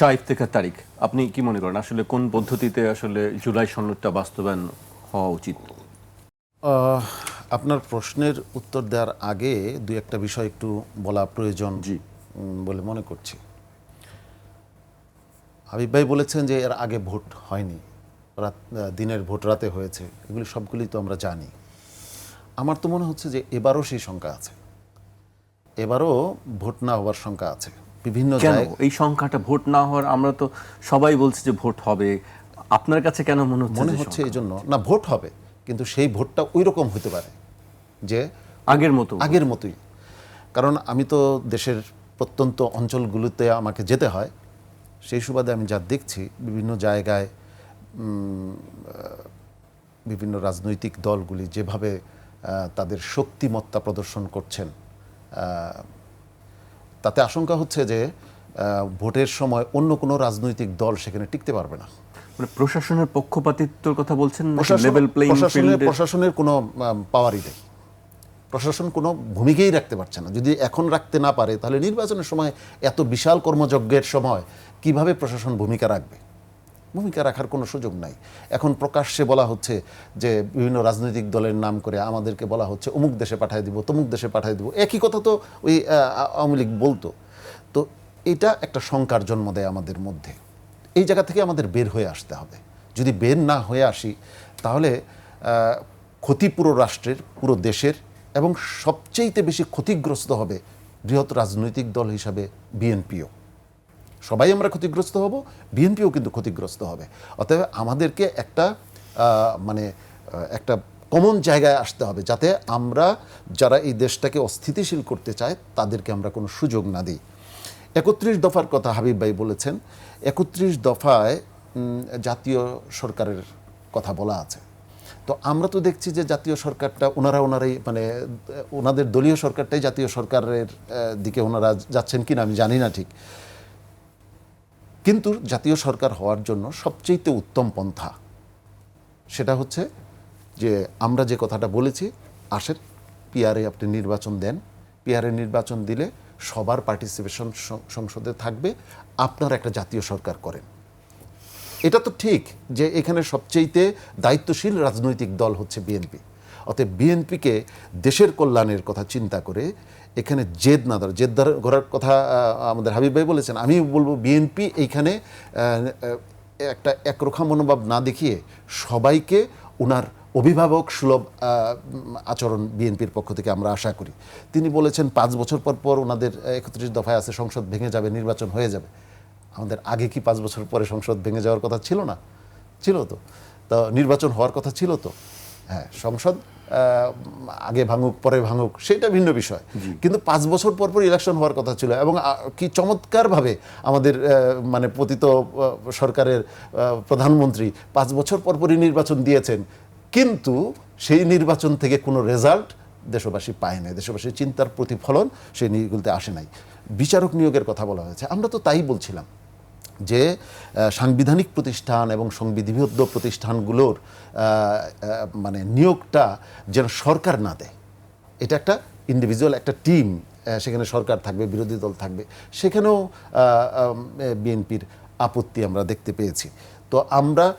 শাহ ইফতেখার তারিখ আপনি কি মনে করেন? আসলে কোন পদ্ধতিতে আসলে জুলাই সনদটা বাস্তবায়ন হওয়া উচিত? আপনার প্রশ্নের উত্তর দেওয়ার আগে দুই একটা বিষয় একটু বলা প্রয়োজন জি। বলে মনে করছি। হাবিব ভাই বলেছেন যে এর আগে ভোট হয়নি রাত দিনের ভোট রাতে হয়েছে এগুলি সবগুলি তো আমরা জানি। আমার তো মনে হচ্ছে যে এবারও সেই শঙ্কা আছে। এবারও ভোট না হওয়ার শঙ্কা আছে। বিভিন্ন এই সংখ্যাটা ভোট না হওয়ার আমরা তো সবাই বলছি যে ভোট হবে। আপনার কাছে কেন মনে হচ্ছে মনে হচ্ছে এই জন্য না ভোট হবে কিন্তু সেই ভোটটা ওই রকম হতে পারে যে আগের মতো আগের মতোই। কারণ আমি তো দেশের প্রত্যন্ত অঞ্চলগুলোতে আমাকে যেতে হয় সেই সুবাদে আমি যা দেখছি বিভিন্ন জায়গায় বিভিন্ন রাজনৈতিক দলগুলি যেভাবে তাদের শক্তিমত্তা প্রদর্শন করছেন তাতে আশঙ্কা হচ্ছে যে ভোটের সময় অন্য কোনো রাজনৈতিক দল সেখানে টিকতে পারবে না। মানে প্রশাসনের পক্ষপাতিত্বর কথা বলছেন লেভেল প্লেইং প্রশাসনের ফিল্ডে প্রশাসনের কোনো পাওয়ারই নেই। প্রশাসন কোনো ভূমিকাই রাখতে পারছে না। যদি এখন রাখতে না পারে তাহলে নির্বাচনের সময় এত বিশাল কর্মযজ্ঞের সময় কীভাবে প্রশাসন ভূমিকা রাখবে? ভূমিকা রাখার কোনো সুযোগ নাই। এখন প্রকাশ্যে বলা হচ্ছে যে বিভিন্ন রাজনৈতিক দলের নাম করে আমাদেরকে বলা হচ্ছে, অমুক দেশে পাঠিয়ে দিব, তমুক দেশে পাঠিয়ে দিব। একই কথা তো ওই আওয়ামী লীগ বলতো। তো এটা একটা শঙ্কার জন্ম দেয় আমাদের মধ্যে। এই জায়গা থেকে আমাদের বের হয়ে আসতে হবে। যদি বের না হয়ে আসি, তাহলে ক্ষতি পুরো রাষ্ট্রের, পুরো দেশের এবং সবচেয়েতে বেশি ক্ষতিগ্রস্ত হবে বৃহৎ রাজনৈতিক দল হিসাবে বিএনপিও। সবাই আমরা ক্ষতিগ্রস্ত হব, বিএনপিও কিন্তু ক্ষতিগ্রস্ত হবে। অতএব আমাদেরকে একটা মানে একটা কমন জায়গায় আসতে হবে যাতে আমরা যারা এই দেশটাকে অস্থিতিশীল করতে চায়, তাদেরকে আমরা কোনো সুযোগ না দিই। একত্রিশ দফার কথা হাবিব ভাই বলেছেন, একত্রিশ দফায় জাতীয় সরকারের কথা বলা আছে। তো আমরা তো দেখছি যে জাতীয় সরকারটা, ওনারা ওনারাই মানে ওনাদের দলীয় সরকারটাই জাতীয় সরকারের দিকে ওনারা যাচ্ছেন কিনা আমি জানি না ঠিক। কিন্তু জাতীয় সরকার হওয়ার জন্য সবচেয়ে উত্তম পন্থা সেটা হচ্ছে যে আমরা যে কথাটা বলেছি, আসেন পিআরে আপনি নির্বাচন দেন। পিআরে নির্বাচন দিলে সবার পার্টিসিপেশন সংসদে থাকবে, আপনার একটা জাতীয় সরকার করেন। এটা তো ঠিক যে এখানে সবচেয়েতে দায়িত্বশীল রাজনৈতিক দল হচ্ছে বিএনপি অতএব বিএনপিকে দেশের কল্যাণের কথা চিন্তা করে এখানে জেদ না ধরে, জেদ ধরার কথা আমাদের হাবিব ভাই বলেছেন। আমি বলব বিএনপি এইখানে একটা একরোখা মনোভাব না দেখিয়ে সবাইকে ওনার অভিভাবক সুলভ আচরণ বিএনপির পক্ষ থেকে আমরা আশা করি। তিনি বলেছেন, পাঁচ বছর পর পর ওনাদের একত্রিশ দফায় আছে, সংসদ ভেঙে যাবে, নির্বাচন হয়ে যাবে। আমাদের আগে কি পাঁচ বছর পরে সংসদ ভেঙে যাওয়ার কথা ছিল না? ছিল তো। তো নির্বাচন হওয়ার কথা ছিল তো। হ্যাঁ সংসদ আগে ভাঙুক পরে ভাঙুক সেটা ভিন্ন বিষয়। কিন্তু পাঁচ বছর পর পর ইলেকশন হওয়ার কথা ছিল এবং কি চমৎকারভাবে আমাদের মানে পতিত সরকারের প্রধানমন্ত্রী পাঁচ বছর পর পরই নির্বাচন দিয়েছেন। কিন্তু সেই নির্বাচন থেকে কোনো রেজাল্ট দেশবাসী পায় নাই। দেশবাসীর চিন্তার প্রতিফলন সেই নিয়োগগুলোতে আসে নাই। বিচারক নিয়োগের কথা বলা হয়েছে। আমরা তো তাই বলছিলাম। যে সাংবিধানিক প্রতিষ্ঠান এবং সংবিধিবদ্ধ প্রতিষ্ঠানগুলোর মানে নিয়োগটা যেন সরকার না দেয়। এটা একটা ইন্ডিভিজুয়াল একটা টিম সেখানে সরকার থাকবে, বিরোধী দল থাকবে। সেখানেও বিএনপির আপত্তি আমরা দেখতে পেয়েছি। তো আমরা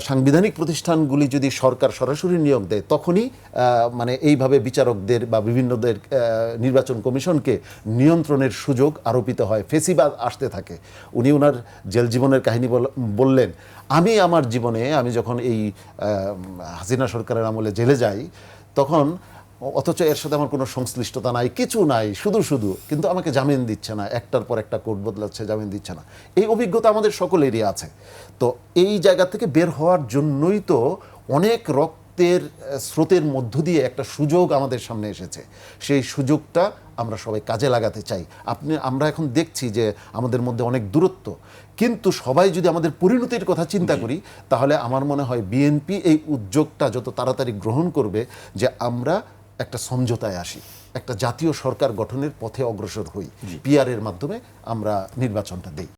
সাংবিধানিক প্রতিষ্ঠানগুলি যদি সরকার সরাসরি নিয়োগ দেয়, তখনই মানে এইভাবে বিচারকদের বা বিভিন্নদের নির্বাচন কমিশনকে নিয়ন্ত্রণের সুযোগ আরোপিত হয়, ফেসিবাদ আসতে থাকে। উনি ওনার জেল জীবনের কাহিনী বল- বললেন, আমি আমার জীবনে, আমি যখন এই হাসিনা সরকারের আমলে জেলে যাই, তখন অথচ এর সাথে আমার কোনো সংশ্লিষ্টতা নাই কিছু নাই শুধু শুধু। কিন্তু আমাকে জামিন দিচ্ছে না একটার পর একটা কোর্ট বদলাচ্ছে জামিন দিচ্ছে না। এই অভিজ্ঞতা আমাদের সকলেরই আছে। তো এই জায়গা থেকে বের হওয়ার জন্যই তো অনেক রক্তের স্রোতের মধ্য দিয়ে একটা সুযোগ আমাদের সামনে এসেছে। সেই সুযোগটা আমরা সবাই কাজে লাগাতে চাই। আপনি আমরা এখন দেখছি যে আমাদের মধ্যে অনেক দূরত্ব। কিন্তু সবাই যদি আমাদের পরিণতির কথা চিন্তা করি তাহলে আমার মনে হয় বিএনপি এই উদ্যোগটা যত তাড়াতাড়ি গ্রহণ করবে যে আমরা একটা সমঝোতায় আসি একটা জাতীয় সরকার গঠনের পথে অগ্রসর হই পিআর এর মাধ্যমে আমরা নির্বাচনটা দেই।